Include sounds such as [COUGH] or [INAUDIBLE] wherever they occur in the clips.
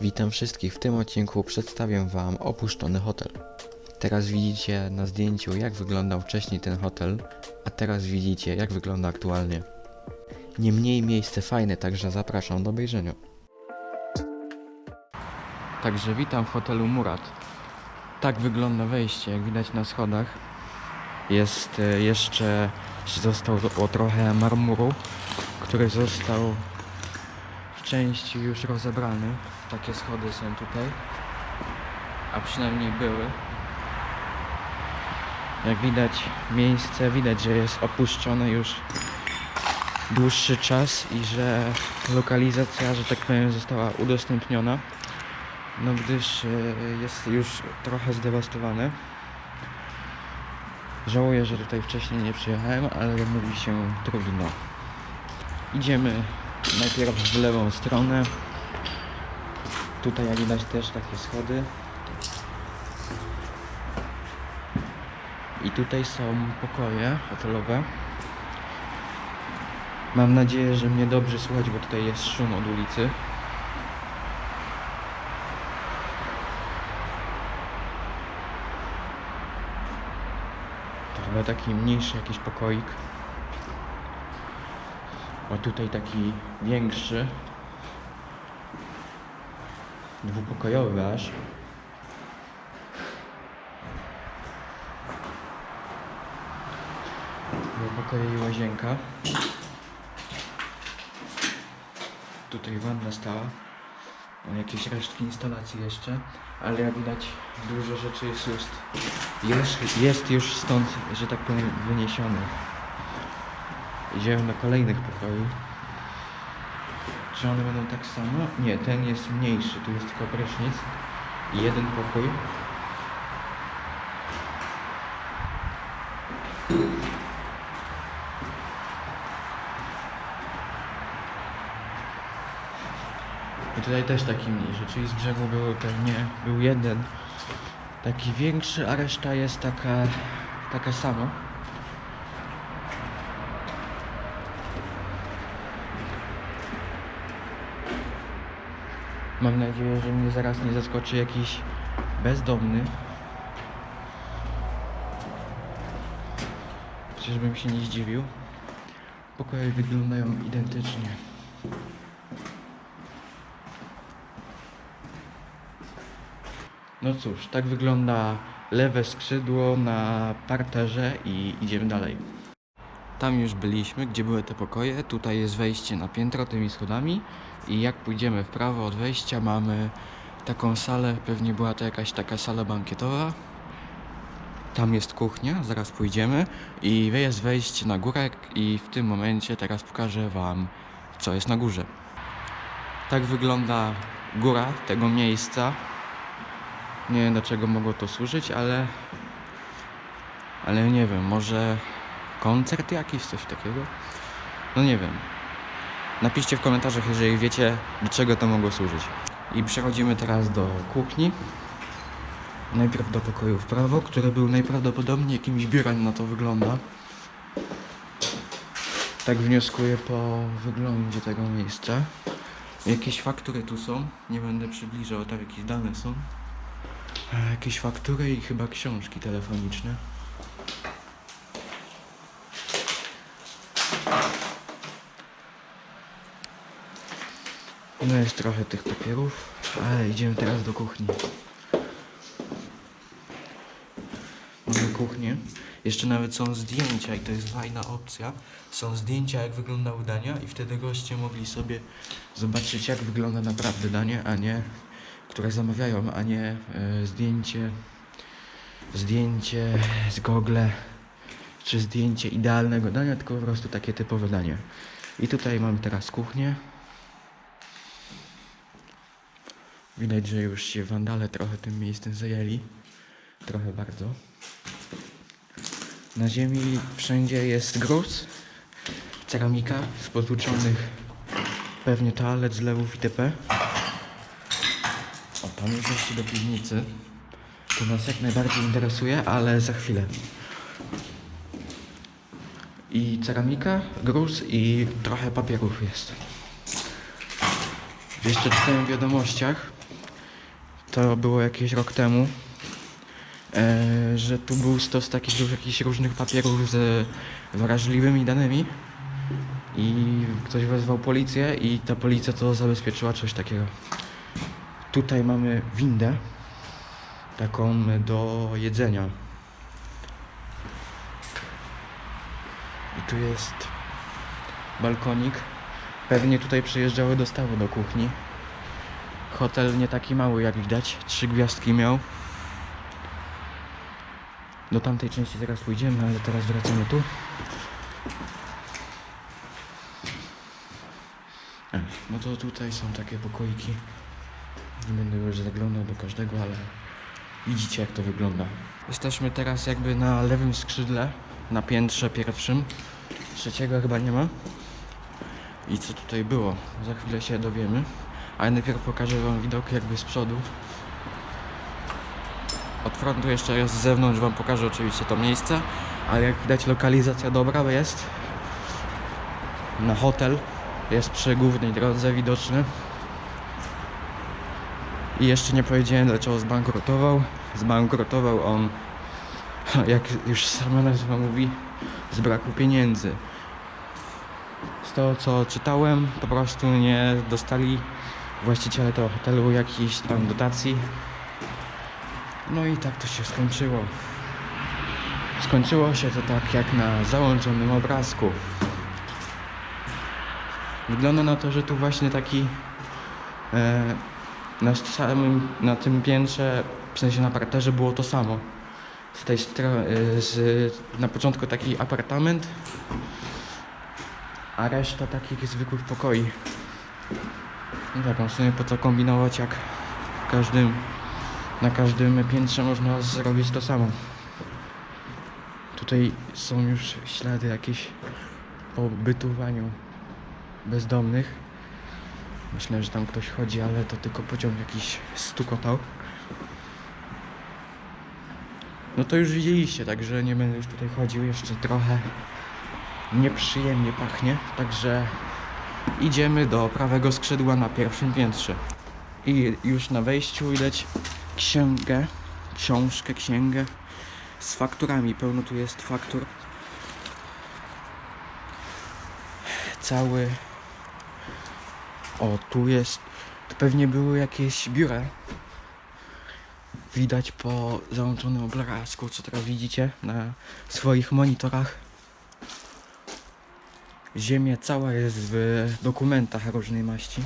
Witam wszystkich. W tym odcinku przedstawię Wam opuszczony hotel. Teraz widzicie na zdjęciu, jak wyglądał wcześniej ten hotel, a teraz widzicie, jak wygląda aktualnie. Niemniej miejsce fajne, także zapraszam do obejrzenia. Także witam w hotelu Murat. Tak wygląda wejście, jak widać na schodach. Jest e, jeszcze, zostało trochę marmuru, który został części już rozebrany. Takie schody są tutaj, a przynajmniej były. Jak widać, miejsce widać, że jest opuszczone już dłuższy czas i że lokalizacja, że tak powiem, została udostępniona. No gdyż e, jest już trochę zdewastowane. Żałuję, że tutaj wcześniej nie przyjechałem, ale mówi się trudno. Idziemy najpierw w lewą stronę. Tutaj jak widać też takie schody. I tutaj są pokoje hotelowe. Mam nadzieję, że mnie dobrze słychać, bo tutaj jest szum od ulicy. To chyba taki mniejszy jakiś pokoik. A tutaj taki większy. Dwupokojowy aż. Dwa pokoje i łazienka. Tutaj wanna stała. Jakieś resztki instalacji jeszcze, ale jak widać dużo rzeczy jest już, jest, jest już stąd, że tak powiem, wyniesionych. Idziemy do kolejnych pokoi. Czy one będą tak samo? Nie, ten jest mniejszy, tu jest tylko prysznic i jeden pokój. I tutaj też taki mniejszy, czyli z brzegu były pewnie, był jeden taki większy, a reszta jest taka, taka sama. Mam nadzieję, że mnie zaraz nie zaskoczy jakiś bezdomny. Przecież bym się nie zdziwił. Pokoje wyglądają identycznie. No cóż, tak wygląda lewe skrzydło na parterze i idziemy dalej. Tam już byliśmy, gdzie były te pokoje. Tutaj jest wejście na piętro tymi schodami i jak pójdziemy w prawo od wejścia mamy taką salę, pewnie była to jakaś taka sala bankietowa. Tam jest kuchnia, zaraz pójdziemy i jest wejście na górę i w tym momencie teraz pokażę Wam co jest na górze. Tak wygląda góra tego miejsca. Nie wiem do czego mogło to służyć, ale ale nie wiem, może koncert jakiś, coś takiego? No nie wiem. Napiszcie w komentarzach, jeżeli wiecie, do czego to mogło służyć. I przechodzimy teraz do kuchni. Najpierw do pokoju w prawo, który był najprawdopodobniej jakimś biurem, na to wygląda. Tak wnioskuję po wyglądzie tego miejsca. Jakieś faktury tu są, nie będę przybliżał, tam jakieś dane są. E, Jakieś faktury i chyba książki telefoniczne. No jest trochę tych papierów, ale idziemy teraz do kuchni. Mamy kuchnię. Jeszcze nawet są zdjęcia i to jest fajna opcja. Są zdjęcia jak wyglądały dania i wtedy goście mogli sobie zobaczyć jak wygląda naprawdę danie, a nie które zamawiają, a nie e, zdjęcie zdjęcie z Google czy zdjęcie idealnego dania, tylko po prostu takie typowe danie. I tutaj mamy teraz kuchnię. Widać, że już się wandale trochę tym miejscem zajęli. Trochę bardzo. Na ziemi wszędzie jest gruz, ceramika z potłuczonych pewnie toalet, zlewów itp. O, tam jest wejście do piwnicy. To nas jak najbardziej interesuje, ale za chwilę. I ceramika, gruz i trochę papierów jest. Jeszcze czytałem w wiadomościach, to było jakieś rok temu, e, że tu był stos takich jakichś różnych papierów z wrażliwymi danymi i ktoś wezwał policję i ta policja to zabezpieczyła coś takiego. Tutaj mamy windę, taką do jedzenia. I tu jest balkonik. Pewnie tutaj przyjeżdżały dostawy do kuchni. Hotel nie taki mały jak widać, trzy gwiazdki miał. Do tamtej części zaraz pójdziemy, ale teraz wracamy tu. E, No to tutaj są takie pokoiki. Nie będę już zaglądał do każdego, ale widzicie jak to wygląda. Jesteśmy teraz jakby na lewym skrzydle, na piętrze pierwszym. Trzeciego chyba nie ma. I co tutaj było? Za chwilę się dowiemy. Ale najpierw pokażę wam widok jakby z przodu. Od frontu jeszcze raz z zewnątrz wam pokażę oczywiście to miejsce. Ale jak widać lokalizacja dobra jest. Na hotel. Jest przy głównej drodze widoczny. I jeszcze nie powiedziałem dlaczego zbankrutował. Zbankrutował on, [LAUGHS] jak już sama nazwa mówi, z braku pieniędzy. Z tego co czytałem, po prostu nie dostali właściciele tego hotelu jakiejś tam dotacji. No i tak to się skończyło. Skończyło się to tak jak na załączonym obrazku. Wygląda na to, że tu właśnie taki e, na samym, na tym piętrze, w sensie na parterze było to samo. Z tej strony, z, na początku taki apartament, a reszta takich zwykłych pokoi. No tak, w sumie po co kombinować, jak w każdym, na każdym piętrze można zrobić to samo. Tutaj są już ślady jakieś po bytowaniu bezdomnych. Myślę, że tam ktoś chodzi, ale to tylko pociąg jakiś stukotał. No to już widzieliście, także nie będę już tutaj chodził jeszcze trochę. Nieprzyjemnie pachnie, także idziemy do prawego skrzydła na pierwszym piętrze. I już na wejściu widać księgę, książkę, księgę z fakturami. Pełno tu jest faktur. Cały o, tu jest. To pewnie były jakieś biura. Widać po załączonym obrazku, co teraz widzicie na swoich monitorach. Ziemia cała jest w dokumentach różnej maści.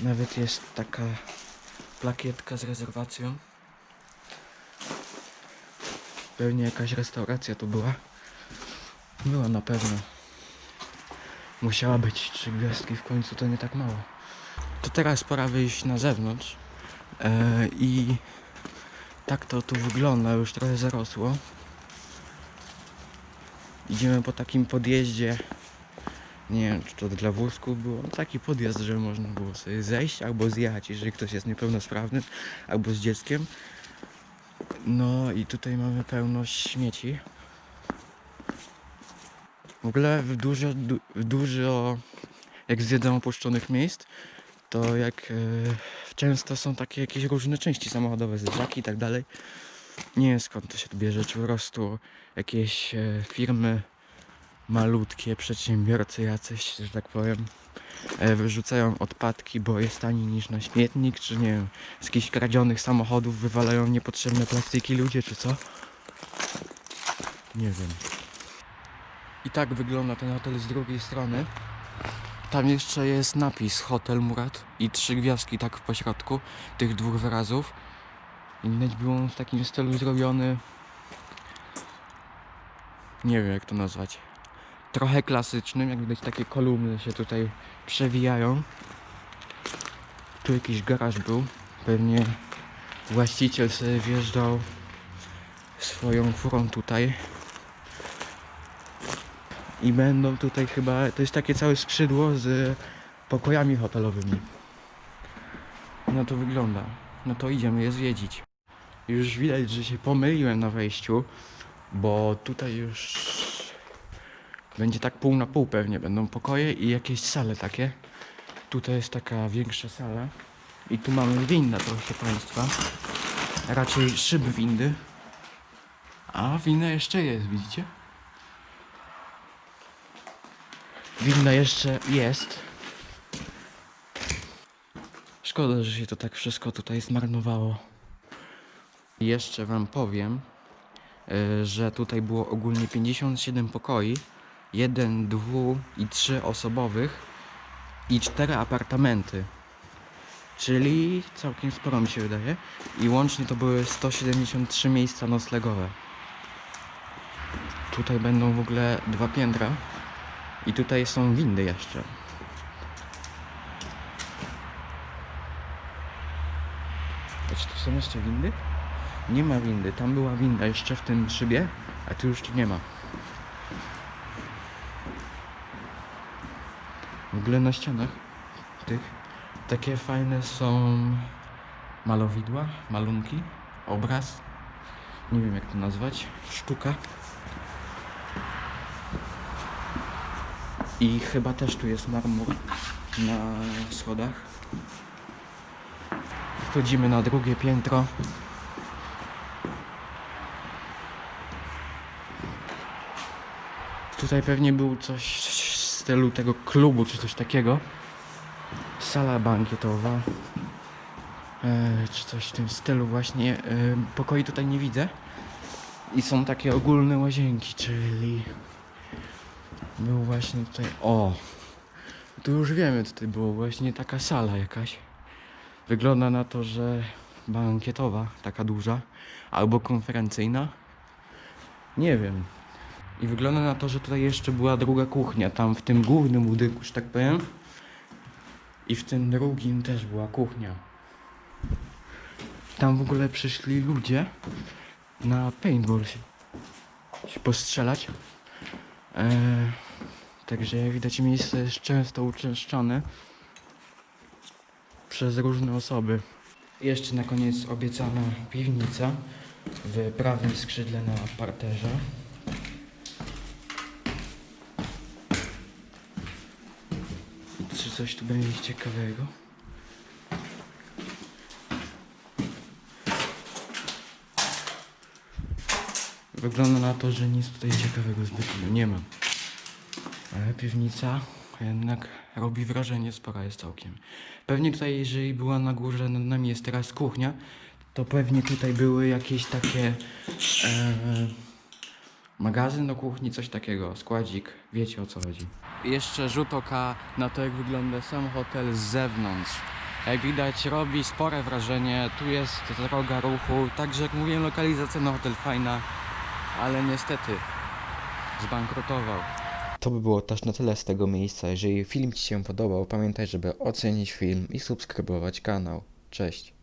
Nawet jest taka plakietka z rezerwacją. Pewnie jakaś restauracja tu była. Była na pewno. Musiała być trzy gwiazdki w końcu, to nie tak mało. To teraz pora wyjść na zewnątrz. E, I tak to tu wygląda, już trochę zarosło. Idziemy po takim podjeździe. Nie wiem, czy to dla wózków było. No, taki podjazd, że można było sobie zejść albo zjechać, jeżeli ktoś jest niepełnosprawny, albo z dzieckiem. No i tutaj mamy pełno śmieci. W ogóle w dużo, du, w dużo jak zwiedzam opuszczonych miejsc, to jak e, często są takie jakieś różne części samochodowe, zderzaki i tak dalej. Nie wiem skąd to się bierze, czy po prostu jakieś e, firmy malutkie, przedsiębiorcy jacyś, że tak powiem, e, wyrzucają odpadki, bo jest taniej niż na śmietnik, czy nie wiem, z jakichś kradzionych samochodów wywalają niepotrzebne plastiki ludzie, czy co? Nie wiem. I tak wygląda ten hotel z drugiej strony. Tam jeszcze jest napis Hotel Murat i trzy gwiazdki tak w pośrodku tych dwóch wyrazów. I widać był on w takim stylu zrobiony. Nie wiem jak to nazwać. Trochę klasycznym, jak widać takie kolumny się tutaj przewijają. Tu jakiś garaż był. Pewnie właściciel sobie wjeżdżał swoją furą tutaj. I będą tutaj chyba, to jest takie całe skrzydło z pokojami hotelowymi. No to wygląda. No to idziemy je zwiedzić. Już widać, że się pomyliłem na wejściu, bo tutaj już będzie tak pół na pół pewnie. Będą pokoje i jakieś sale takie. Tutaj jest taka większa sala. I tu mamy windę, proszę Państwa. Raczej szyb windy. A winda jeszcze jest, widzicie? Winda jeszcze jest. Szkoda, że się to tak wszystko tutaj zmarnowało. Jeszcze Wam powiem, y, że tutaj było ogólnie 57 pokoi, jeden, dwu i trzy osobowych i cztery apartamenty. Czyli całkiem sporo mi się wydaje. I łącznie to były 173 miejsca noclegowe. Tutaj będą w ogóle dwa piętra. I tutaj są windy jeszcze. A czy tu są jeszcze windy? Nie ma windy. Tam była winda jeszcze w tym szybie, a tu już nie ma. W ogóle na ścianach tych takie fajne są malowidła, malunki, obraz. Nie wiem jak to nazwać. Sztuka. I chyba też tu jest marmur na schodach. Wchodzimy na drugie piętro. Tutaj pewnie był coś w stylu tego klubu czy coś takiego. Sala bankietowa. E, czy coś w tym stylu właśnie. E, pokoi tutaj nie widzę. I są takie ogólne łazienki, czyli był właśnie tutaj. O! Tu już wiemy, tutaj było właśnie taka sala jakaś. Wygląda na to, że bankietowa, taka duża, albo konferencyjna. Nie wiem. I wygląda na to, że tutaj jeszcze była druga kuchnia, tam w tym głównym budynku, że tak powiem. I w tym drugim też była kuchnia. Tam w ogóle przyszli ludzie na paintball się, się postrzelać. Eee, także jak widać miejsce jest często uczęszczane przez różne osoby. Jeszcze na koniec obiecana piwnica w prawym skrzydle na parterze. Czy coś tu będzie ciekawego? Wygląda na to, że nic tutaj ciekawego zbytnio nie ma. Piwnica jednak robi wrażenie, spora jest całkiem. Pewnie tutaj, jeżeli była na górze, nad nami jest teraz kuchnia, to pewnie tutaj były jakieś takie e, magazyn do kuchni, coś takiego, składzik, wiecie o co chodzi. Jeszcze rzut oka na to, jak wygląda sam hotel z zewnątrz. Jak widać, robi spore wrażenie. Tu jest droga ruchu, także jak mówiłem, lokalizacja na hotel fajna, ale niestety zbankrutował. To by było też na tyle z tego miejsca. Jeżeli film Ci się podobał, pamiętaj, żeby ocenić film i subskrybować kanał. Cześć.